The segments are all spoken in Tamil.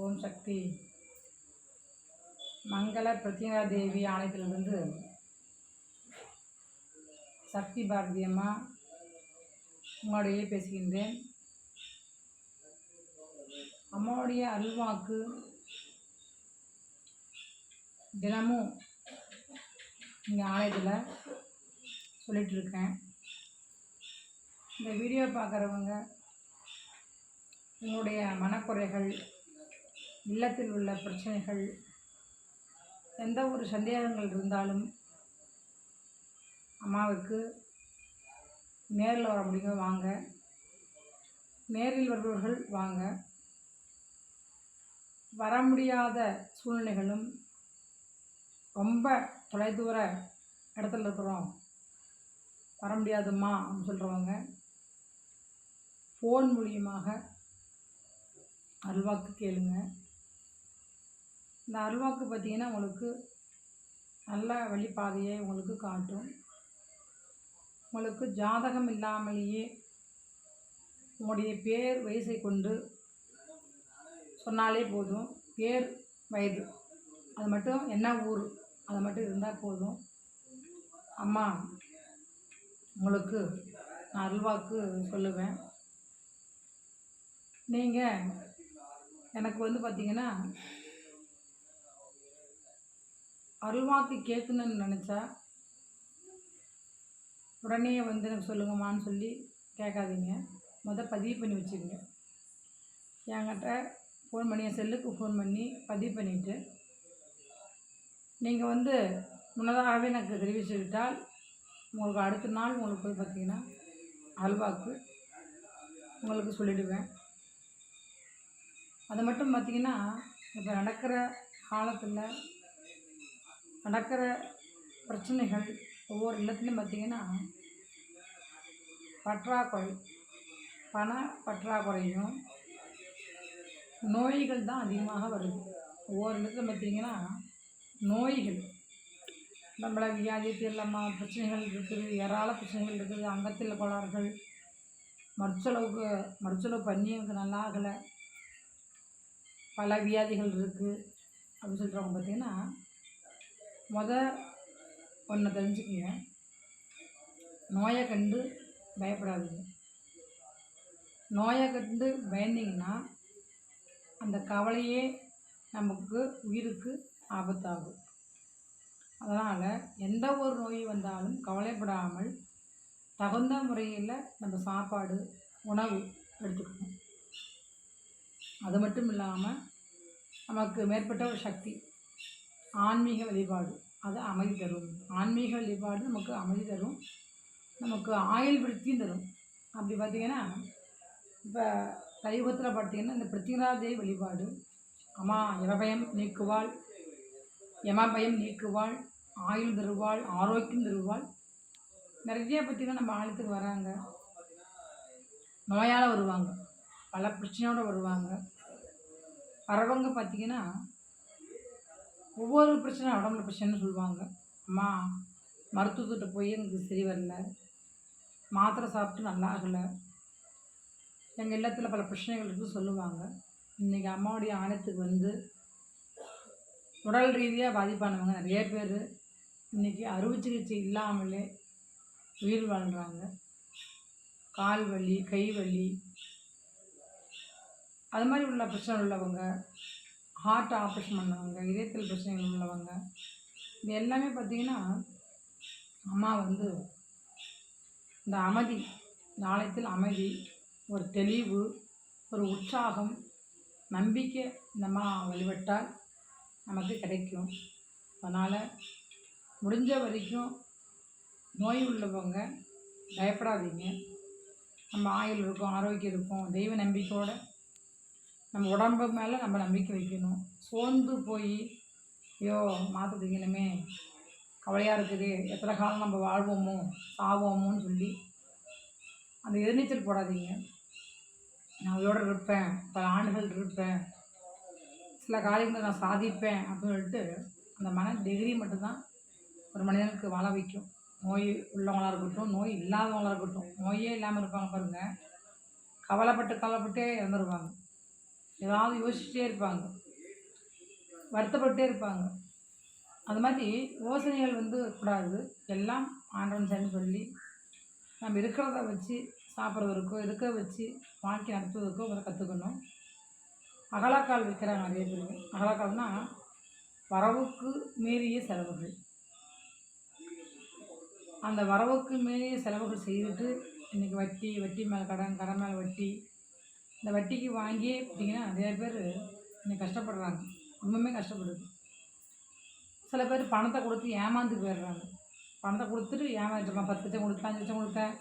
ஓம் சக்தி. மங்கள பிரத்யங்கா தேவி ஆலயத்திலிருந்து சக்தி பாரதி அம்மா உங்களுடைய பேசுகின்றேன். அம்மாவுடைய அருள்வாக்கு தினமும் இங்கே ஆலயத்தில் சொல்லிட்டு இருக்கேன் இந்த வீடியோ பார்க்குறவங்க உங்களுடைய மனக்குறைகள் இல்லத்தில் உள்ள பிரச்சனைகள் எந்த ஒரு சந்தேகங்கள் இருந்தாலும் அம்மாவுக்கு நேரில் வர முடியுங்க வாங்க. நேரில் வருபவர்கள் வாங்க. வர முடியாத சூழ்நிலைகளும் ரொம்ப தொலைதூர இடத்துல இருக்கிறோம். வர முடியாதும்மா அப்படின்னு சொல்கிறவங்க ஃபோன் மூலியமாக அல்வாக்கு கேளுங்கள் இந்த அல்வாக்கு பார்த்திங்கன்னா உங்களுக்கு நல்ல வழிப்பாதையை உங்களுக்கு காட்டும். உங்களுக்கு ஜாதகம் இல்லாமலேயே உங்களுடைய பேர் வயசை கொண்டு சொன்னாலே போதும். பேர் வயது. அது மட்டும் என்ன ஊர்? அது மட்டும் இருந்தால் போதும். அம்மா உங்களுக்கு நான் அல்வாக்கு சொல்லுவேன். நீங்கள் எனக்கு வந்து பார்த்திங்கன்னா அருள்வாக்கு கேட்கணுன்னு நினச்சா உடனே வந்து எனக்கு சொல்லுங்கம்மான்னு சொல்லி கேட்காதீங்க. மொதல் பதிவு பண்ணி வச்சுக்கோங்க. என்கிட்ட ஃபோன் பண்ணி என் செல்லுக்கு ஃபோன் பண்ணி பதிவு பண்ணிவிட்டு நீங்கள் வந்து முன்னதாகவே எனக்கு தெரிவிச்சுக்கிட்டால் உங்களுக்கு அடுத்த நாள் உங்களுக்கு போய் பார்த்தீங்கன்னா அல்வாக்கு உங்களுக்கு சொல்லிவிடுவேன் அது மட்டும் பார்த்திங்கன்னா இப்போ நடக்கிற காலத்தில் நடக்கிற பிரச்சனைகள் ஒவ்வொரு இல்லத்துலையும் பார்த்திங்கன்னா பற்றாக்குறை பண பற்றாக்குறையும் நோய்கள் தான் அதிகமாக வருது. ஒவ்வொரு இடத்துல பார்த்திங்கன்னா நோய்கள். நம்மள வியாதி இல்லாமல் பிரச்சனைகள் இருக்குது. ஏராள பிரச்சனைகள் இருக்குது. அங்கத்தில் கோளாறுகள். மருத்துவக்கு மருத்துவ பண்ணி எனக்கு நல்லா ஆகலை. பல வியாதிகள் இருக்குது அப்படின்னு சொல்கிறவங்க பார்த்திங்கன்னா முத ஒன்று தெரிஞ்சுக்கங்க. நோயை கண்டு பயப்படாதீங்க. நோயை கண்டு பயந்தீங்கன்னா அந்த கவலையே நமக்கு உயிருக்கு ஆபத்தாகும். அதனால் எந்த ஒரு நோய் வந்தாலும் கவலைப்படாமல் தகுந்த முறையில் நம்ம சாப்பாடு உணவு எடுத்துக்கணும். அது மட்டும் இல்லாமல் நமக்கு மேற்பட்ட ஒரு சக்தி ஆன்மீக வழிபாடு. அது அமைதி தரும். ஆன்மீக வழிபாடு நமக்கு அமைதி தரும். நமக்கு ஆயுள் விருத்தியும் தரும். அப்படி பார்த்திங்கன்னா இப்போ தைவத்தில் பார்த்தீங்கன்னா இந்த பிருத்திகராதேவி வழிபாடு. அம்மா இரபயம் நீக்குவாள். யமபயம் நீக்குவாள். ஆயுள் தருவாள். ஆரோக்கியம் தருவாள். நிறைய பார்த்திங்கன்னா நம்ம ஆலயத்துக்கு வராங்க. நோயால் வருவாங்க. பல பிரச்சனையோடு வருவாங்க. வரவங்க பார்த்திங்கன்னா ஒவ்வொரு பிரச்சனை உடம்புல பிரச்சனைன்னு சொல்லுவாங்க. அம்மா மருத்துவத்திட்ட போய் எனக்கு சரி வரல. மாத்திரை சாப்பிட்டு நல்லா ஆகலை. எங்கள் இல்லத்தில் பல பிரச்சனைகள் இருக்குது சொல்லுவாங்க. இன்றைக்கி அம்மாவுடைய ஆணையத்துக்கு வந்து உடல் ரீதியாக பாதிப்பானவங்க நிறைய பேர் இன்றைக்கி அறுவை சிகிச்சை இல்லாமலே உயிர் வாழ்கிறாங்க கால் வலி கை வலி. அது மாதிரி உள்ள பிரச்சனை உள்ளவங்க ஹார்ட் ஆப்ரேஷன் பண்ணவங்க இதயத்தில் பிரச்சனைகள் உள்ளவங்க. இது எல்லாமே பார்த்திங்கன்னா அம்மா வந்து இந்த அமைதி இந்த ஆலயத்தில் அமைதி ஒரு தெளிவு ஒரு உற்சாகம் நம்பிக்கை இந்த வழிபட்டால் நமக்கு கிடைக்கும். அதனால் முடிஞ்ச வரைக்கும் நோய் உள்ளவங்க பயப்படாதீங்க. நம்ம ஆயுள் இருக்கும் ஆரோக்கியம் இருக்கும் தெய்வ நம்பிக்கையோடு நம்ம உடம்பு மேலே நம்ம நம்பிக்கை வைக்கணும். சோர்ந்து போய் ஐயோ மாற்ற திங்கணுமே கவலையாக இருக்குது. எத்தனை காலம் நம்ம வாழ்வோமோ சாவோமோன்னு சொல்லி. அந்த எதிர்நீச்சல் போடாதீங்க. நான் உயிரோடு இருப்பேன். பல ஆண்டுகள் இருப்பேன். சில காரியங்களை நான் சாதிப்பேன் அப்படின்னு சொல்லிட்டு அந்த மன டிகிரி மட்டும்தான் ஒரு மனிதனுக்கு வாழ வைக்கும். நோய் உள்ளவங்களாக இருக்கட்டும் நோய் இல்லாதவங்களாக இருக்கட்டும். நோயே இல்லாமல் இருப்பாங்க பாருங்கள் கவலைப்பட்டு கவலைப்பட்டே இறந்துருவாங்க. ஏதாவது யோசிச்சுட்டே இருப்பாங்க. வருத்தப்பட்டே இருப்பாங்க. அது மாதிரி யோசனைகள் வந்து கூடாது எல்லாம் ஆண்டவன் சரின்னு சொல்லி நம்ம இருக்கிறத வச்சு சாப்பிட்றதுக்கோ இருக்க வச்சு வாழ்க்கை நடத்துவதற்கோ அதை கற்றுக்கணும் அகலாக்கால் விற்கிறாங்க நிறைய பேர். அகலாக்கால்னால் வரவுக்கு மீறிய செலவுகள். அந்த வரவுக்கு மீறிய செலவுகள் செய்துட்டு இன்றைக்கி வட்டி வட்டி மேலே கடன் கடன் மேலே வட்டி இந்த வட்டிக்கு வாங்கியே பார்த்தீங்கன்னா நிறைய பேர் இன்னைக்கு கஷ்டப்படுறாங்க. ரொம்பவுமே கஷ்டப்படுது. சில பேர் பணத்தை கொடுத்து ஏமாந்து போயிடுறாங்க. பணத்தை கொடுத்துட்டு ஏமாந்துருப்பேன் பத்து லட்சம் கொடுத்தேன் அஞ்சு லட்சம் கொடுத்தேன்.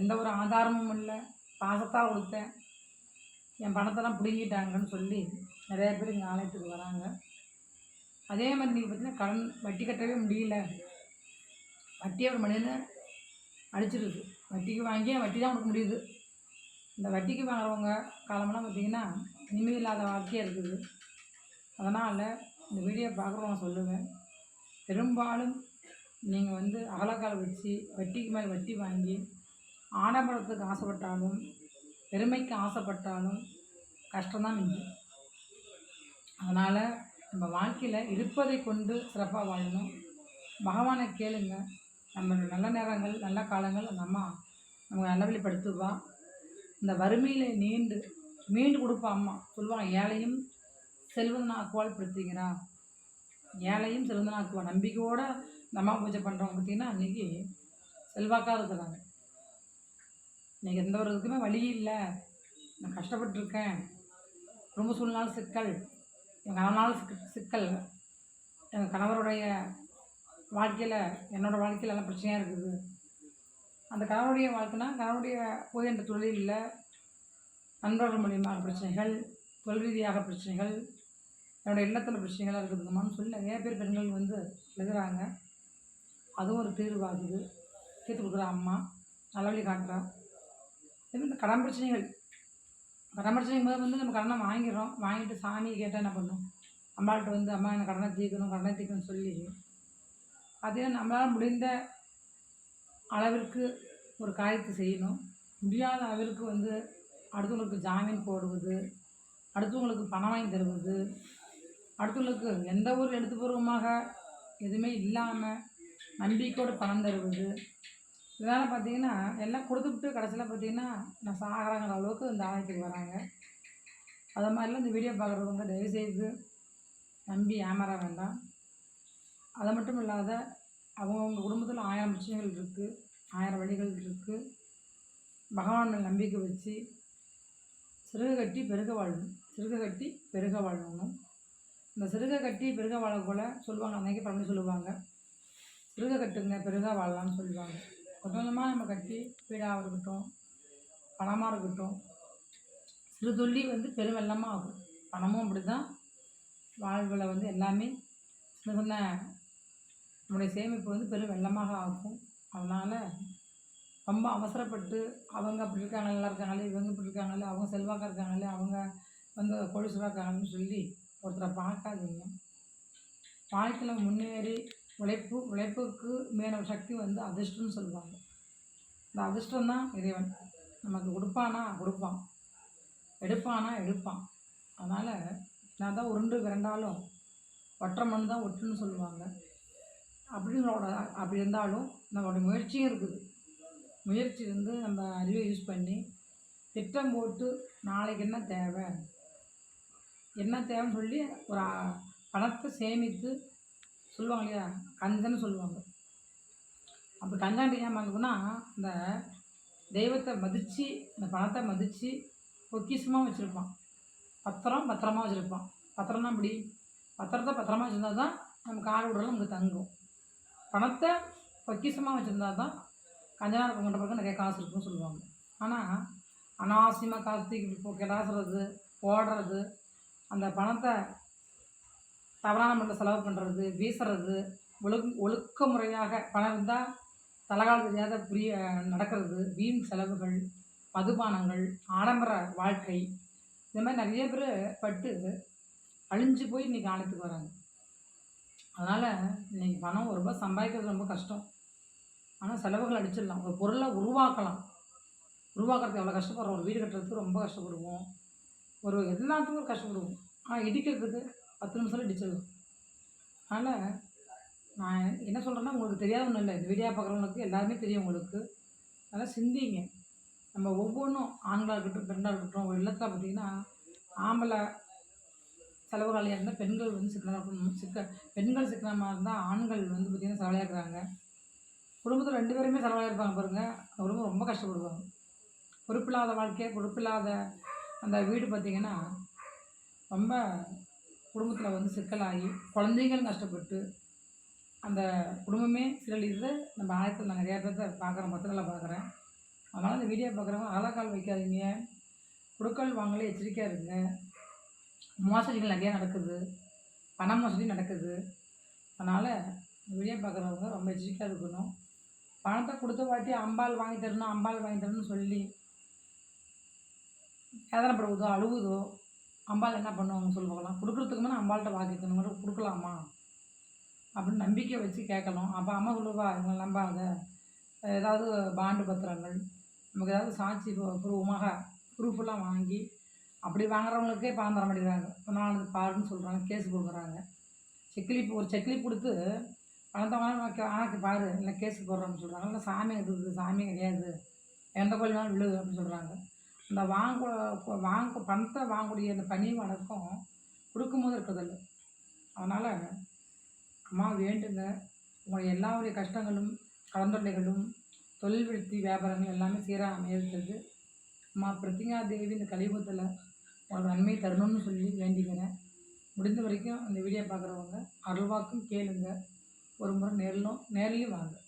எந்த ஒரு ஆதாரமும் இல்லை. பாசத்தாக கொடுத்தேன். என் பணத்தெல்லாம் பிடுங்கிட்டாங்கன்னு சொல்லி நிறைய பேர் இங்கே ஆலயத்துக்கு வராங்க. அதே மாதிரி நீங்கள் பார்த்தீங்கன்னா கடன் வட்டி கட்டவே முடியல. வட்டியை ஒரு மனிதனை அடிச்சிருது வட்டிக்கு வாங்கி வட்டி தான் கொடுக்க முடியுது. இந்த வட்டிக்கு வாங்குறவங்க காலமெல்லாம் பார்த்தீங்கன்னா நிம்மதி இல்லாத வாழ்க்கையாக இருக்குது. அதனால் இந்த வீடியோ பார்க்குறவங்க சொல்லுவேன். பெரும்பாலும் நீங்கள் வந்து அகலக்கால் வச்சு வட்டிக்கு மேல் வட்டி வாங்கி ஆடம்பரத்துக்கு ஆசைப்பட்டாலும் பெருமைக்கு ஆசைப்பட்டாலும் கஷ்டம்தான் மிஞ்சும் அதனால் நம்ம வாழ்க்கையில் இருப்பதை கொண்டு சிறப்பாக வாழணும். பகவானை கேளுங்க. நம்ம நல்ல நேரங்கள் நல்ல காலங்கள் அந்த அம்மா நம்ம நல்லவழிப்படுத்துவா இந்த வறுமையில் நீண்டு மீண்டு கொடுப்பா அம்மா. சொல்லுவாங்க ஏழையும் செல்வந்தனாக்குவால் படுத்துகிறா ஏழையும் செல்வந்தனாக்குவா நம்பிக்கையோடு இந்த அம்மா பூஜை பண்ணுறவங்க பார்த்திங்கன்னா அன்றைக்கி செல்வாக்காக இருக்கிறாங்க. இன்றைக்கி எந்த ஒரு இதுக்குமே வழி இல்லை. நான் கஷ்டப்பட்டிருக்கேன். ரொம்ப சூழ்நாள் சிக்கல். என் கணவனால் சிக்க சிக்கல். என் கணவருடைய வாழ்க்கையில் என்னோடய வாழ்க்கையில் எல்லாம் பிரச்சனையாக இருக்குது. அந்த கணவனுடைய வாழ்க்கைனா கணவனுடைய போய் என்ற தொழிலில் நண்பர்கள் மூலியமாக பிரச்சனைகள் தொழில் ரீதியாக பிரச்சனைகள் என்னோடய இல்லத்தில் பிரச்சனைகளாக இருக்குதுங்கம்மான்னு சொல்லி நிறைய பேர் பெண்கள் வந்து எழுதுகிறாங்க அதுவும் ஒரு தீர்வாகுது. தீர்த்து கொடுக்குற அம்மா நல்லவழி காட்டுறா. இது இந்த கடன் பிரச்சனைகள். கடன் பிரச்சனைக்கும் போது வந்து நம்ம கடனை வாங்கிடுறோம். வாங்கிட்டு சாமியை கேட்டால் என்ன பண்ணும்? அம்மாள்கிட்ட வந்து அம்மா எனக்கு கடனை தீர்க்கணும் கடனை தீர்க்கணும்னு சொல்லி அதே நம்மளால் முடிந்த அளவிற்கு ஒரு காரியத்தை செய்யணும். முடியாத அளவிற்கு வந்து அடுத்தவங்களுக்கு ஜாமீன் போடுவது அடுத்தவங்களுக்கு பணம் வாங்கி தருவது அடுத்தவங்களுக்கு எந்த ஒரு எழுத்துப்பூர்வமாக எதுவுமே இல்லாமல் நம்பிக்கையோடு பணம் தருவது. இதனால் பார்த்தீங்கன்னா எல்லாம் கொடுத்துட்டு கடைசியில் பார்த்தீங்கன்னா நான் சாகிறாங்கிற அளவுக்கு இந்த ஆலயத்துக்கு வராங்க. அது மாதிரிலாம் இந்த வீடியோ பார்க்குறவங்க தயவுசெய்து நம்பி ஏமாற வேண்டாம். அது மட்டும் இல்லாத அவங்கவுங்க குடும்பத்தில் ஆயிரம் பிரச்சனைகள் இருக்குது ஆயிரம் வழிகள் இருக்குது பகவான் மேல் நம்பிக்கை வச்சு சிறுக கட்டி பெருக வாழணும் சிறுக கட்டி பெருக வாழணும் இந்த சிறுக கட்டி பெருக வாழ சொல்லுவாங்க அன்றைக்கி பண்ணி சொல்லுவாங்க. சிறுக கட்டுங்க பெருக வாழலாம்னு சொல்லுவாங்க. கொஞ்சம் கொஞ்சமாக நம்ம கட்டி வீடாக இருக்கட்டும் பணமாக இருக்கட்டும் சிறு துள்ளி வந்து பெருவெள்ளமாக ஆகும். பணமும் அப்படி தான் வாழ்வில் வந்து எல்லாமே சின்ன சின்ன நம்முடைய சேமிப்பு வந்து பெரும் வெள்ளமாக ஆகும். அதனால் ரொம்ப அவசரப்பட்டு அவங்க அப்படி இருக்காங்க நல்லா இருக்காங்களே இவங்க இப்படி இருக்காங்களே அவங்க செல்வாக்காக இருக்காங்களே அவங்க வந்து கொலுசுவாக இருக்காங்கன்னு சொல்லி ஒருத்தரை பார்க்காதீங்க. வாழ்க்கையில் முன்னேறி உழைப்பு உழைப்புக்கு மேல சக்தி வந்து அதிர்ஷ்டம்னு சொல்லுவாங்க. இந்த அதிர்ஷ்டம் தான் இறைவன். நமக்கு கொடுப்பானா கொடுப்பான். எடுப்பானா எடுப்பான். அதனால் நான் தான் உருண்டு விரண்டாலும் ஒற்றை மண் தான் ஒட்டுன்னு சொல்லுவாங்க. அப்படிங்களோட அப்படி இருந்தாலும் நம்மளோட முயற்சியும் இருக்குது. முயற்சி வந்து நம்ம அறிவை யூஸ் பண்ணி திட்டம் போட்டு நாளைக்கு என்ன தேவை? என்ன தேவைன்னு சொல்லி ஒரு பணத்தை சேமித்து சொல்லுவாங்க இல்லையா? கஞ்சன்னு சொல்லுவாங்க. அப்படி கஞ்சாண்டி ஏமாந்துக்குன்னா இந்த தெய்வத்தை மதித்து இந்த பணத்தை மதித்து பொக்கிஷமாக வச்சுருப்பான். பத்திரம் பத்திரமா வச்சுருப்பான். பத்திரம்னா இப்படி பத்திரத்தை பத்திரமா வச்சுருந்தா தான் நம்ம கால் விடலாம் நமக்கு தங்கும். பணத்தை பொக்கிஷமாக வச்சுருந்தா தான் கஞ்சனா இருக்க பக்கம் நிறைய காசு இருக்குன்னு சொல்லுவாங்க. ஆனால் அனாவசியமாக காசு தூக்கி போ கிடாசுறது போடுறது அந்த பணத்தை தவறான முறையில் செலவு பண்ணுறது வீசுறது ஒழுக் ஒழுக்க முறையாக பணம் இருந்தால் தலகால் தெரியாத புரிய நடக்கிறது வீண் செலவுகள் மதுபானங்கள் ஆடம்பர வாழ்க்கை இந்த மாதிரி நிறைய பேர் பட்டு அழிஞ்சு போய் இன்றைக்கி ஆலயத்துக்கு வராங்க. அதனால் இன்றைக்கி பணம் ஒரு ரூபாய் சம்பாதிக்கிறது ரொம்ப கஷ்டம். ஆனால் செலவுகள் அடிச்சிடலாம். ஒரு பொருளை உருவாக்கலாம். உருவாக்குறதுக்கு எவ்வளோ கஷ்டப்படுறோம்? ஒரு வீடு கட்டுறதுக்கு ரொம்ப கஷ்டப்படுவோம். ஒரு எல்லாத்துக்கும் கஷ்டப்படுவோம். ஆனால் இடிக்கிறதுக்கு பத்து நிமிஷத்தில் இடிச்சிடலாம். அதனால் நான் என்ன சொல்கிறேன்னா உங்களுக்கு தெரியாத ஒன்றும் இல்லை. இந்த வீடியோ பார்க்குறவங்களுக்கு எல்லாருமே தெரியும் உங்களுக்கு. அதனால் சிந்திங்க. நம்ம ஒவ்வொன்றும் ஆண்களாக இருக்கட்டும் பெண்ணாக இருக்கட்டும் ஒரு இல்லத்தில் பார்த்திங்கன்னா ஆம்பளை செலவுகாலியாக இருந்தால் பெண்கள் வந்து சிக்கனமாக இருக்கணும் சிக்க பெண்கள் சிக்கனமாக இருந்தால் ஆண்கள் வந்து பார்த்திங்கன்னா செலவாக இருக்கிறாங்க குடும்பத்தில் ரெண்டு பேருமே செலவாக இருப்பாங்க பாருங்கள் குடும்பம் ரொம்ப கஷ்டப்படுவாங்க. பொறுப்பில்லாத வாழ்க்கை பொறுப்பில்லாத அந்த வீடு பார்த்திங்கன்னா ரொம்ப குடும்பத்தில் வந்து சிக்கலாகி குழந்தைங்களும் கஷ்டப்பட்டு அந்த குடும்பமே சீரழிது நம்ம ஆயத்தில் நான் நிறையா பேர்த்த பார்க்குறேன் பத்திரிகையில் பார்க்குறேன் அதனால் இந்த வீடியோ பார்க்குறவங்க ஆளாக்கால் வைக்காதீங்க. குடுக்கல் வாங்கலே எச்சரிக்கையாக இருங்க. மோசடிகள் நிறையா நடக்குது. பண மோசடி நடக்குது. அதனால் வெளியே வீடியோ பார்க்குறவங்க ரொம்ப எச்சரிக்கையாக இருக்கணும். பணத்தை கொடுத்த வாட்டி அம்பாள் வாங்கி தரணும் அம்பாள் வாங்கி தரணும்னு சொல்லி வேதனைப்படுவதோ அழுகுதோ அம்பாள் என்ன பண்ணுவாங்க சொல்லி பார்க்கலாம். கொடுக்குறதுக்கு முன்னே அம்பாள்கிட்ட வாங்கிக்கணும் மாதிரி கொடுக்கலாமா? அப்படின்னு நம்பிக்கை வச்சு கேட்கணும். அப்போ அம்மா சொல்லுவா இவங்க நம்பாத. ஏதாவது பாண்டு பத்திரங்கள் நமக்கு ஏதாவது சாட்சி பூர்வமாக ப்ரூஃபெல்லாம் வாங்கி அப்படி வாங்குறவங்களுக்கே பணம் தர மாட்டேங்கிறாங்க இப்போ நான் அது பாருன்னு சொல்கிறாங்க கேஸ் கொடுக்குறாங்க. செக்லிப் ஒரு செக்லிப் கொடுத்து பணத்தை வாங்க ஆனாக்கு பாரு இல்லை கேஸ் போடுறோம்னு சொல்கிறாங்க இல்லை சாமி இருக்குது சாமி கிடையாது. எந்த கோயில் வேணாலும் அப்படின்னு சொல்கிறாங்க அந்த வாங்க வாங்க பணத்தை வாங்கக்கூடிய அந்த பணி வணக்கம் கொடுக்கும்போது இருக்கிறதில்ல அதனால் அம்மா வேண்டுங்க. உங்களுடைய எல்லாருடைய கஷ்டங்களும் கலந்தொல்லைகளும் தொழில் விருத்தி வியாபாரங்கள் எல்லாமே சீராக அமையிறது. அம்மா பிரத்திங்கா தேவி இந்த கலியுகத்தில் உங்களுக்கு நன்மை தரணும்னு சொல்லி வேண்டிக்கிறேன். முடிந்த வரைக்கும் இந்த வீடியோ பார்க்குறவங்க அருள்வாக்கும் கேளுங்க. ஒரு முறை நேரிலும் நேர்லேயும் வாங்க.